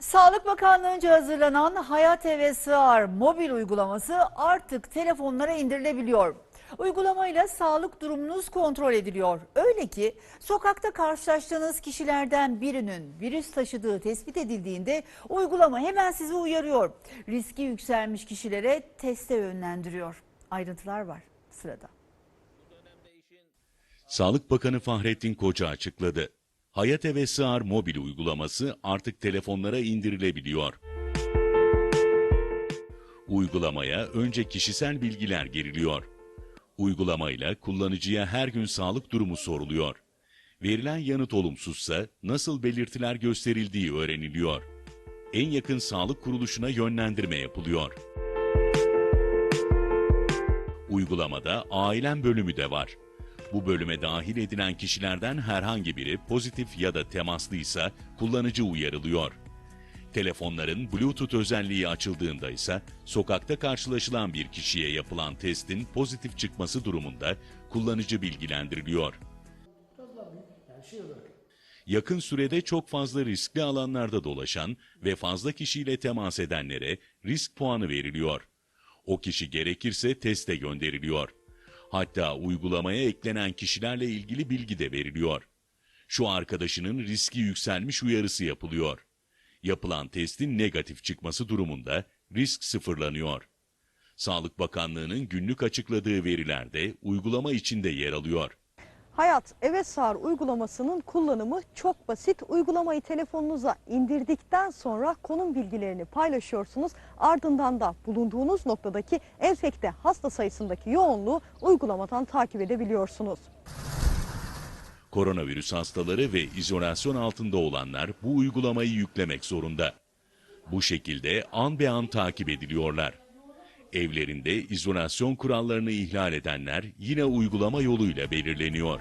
Sağlık Bakanlığı'nca hazırlanan Hayat Sığar mobil uygulaması artık telefonlara indirilebiliyor. Uygulamayla sağlık durumunuz kontrol ediliyor. Öyle ki sokakta karşılaştığınız kişilerden birinin virüs taşıdığı tespit edildiğinde uygulama hemen sizi uyarıyor. Riski yükselmiş kişilere teste yönlendiriyor. Ayrıntılar var sırada. Sağlık Bakanı Fahrettin Koca açıkladı. Hayat Eve Sığar mobil uygulaması artık telefonlara indirilebiliyor. Uygulamaya önce kişisel bilgiler giriliyor. Uygulamayla kullanıcıya her gün sağlık durumu soruluyor. Verilen yanıt olumsuzsa nasıl belirtiler gösterildiği öğreniliyor. En yakın sağlık kuruluşuna yönlendirme yapılıyor. Uygulamada ailem bölümü de var. Bu bölüme dahil edilen kişilerden herhangi biri pozitif ya da temaslıysa kullanıcı uyarılıyor. Telefonların Bluetooth özelliği açıldığında ise sokakta karşılaşılan bir kişiye yapılan testin pozitif çıkması durumunda kullanıcı bilgilendiriliyor. Yakın sürede çok fazla riskli alanlarda dolaşan ve fazla kişiyle temas edenlere risk puanı veriliyor. O kişi gerekirse teste gönderiliyor. Hatta uygulamaya eklenen kişilerle ilgili bilgi de veriliyor. Şu arkadaşının riski yükselmiş uyarısı yapılıyor. Yapılan testin negatif çıkması durumunda risk sıfırlanıyor. Sağlık Bakanlığı'nın günlük açıkladığı veriler de uygulama içinde yer alıyor. Hayat Eve Sağır uygulamasının kullanımı çok basit. Uygulamayı telefonunuza indirdikten sonra konum bilgilerini paylaşıyorsunuz. Ardından da bulunduğunuz noktadaki enfekte hasta sayısındaki yoğunluğu uygulamadan takip edebiliyorsunuz. Koronavirüs hastaları ve izolasyon altında olanlar bu uygulamayı yüklemek zorunda. Bu şekilde an be an takip ediliyorlar. Evlerinde izolasyon kurallarını ihlal edenler yine uygulama yoluyla belirleniyor.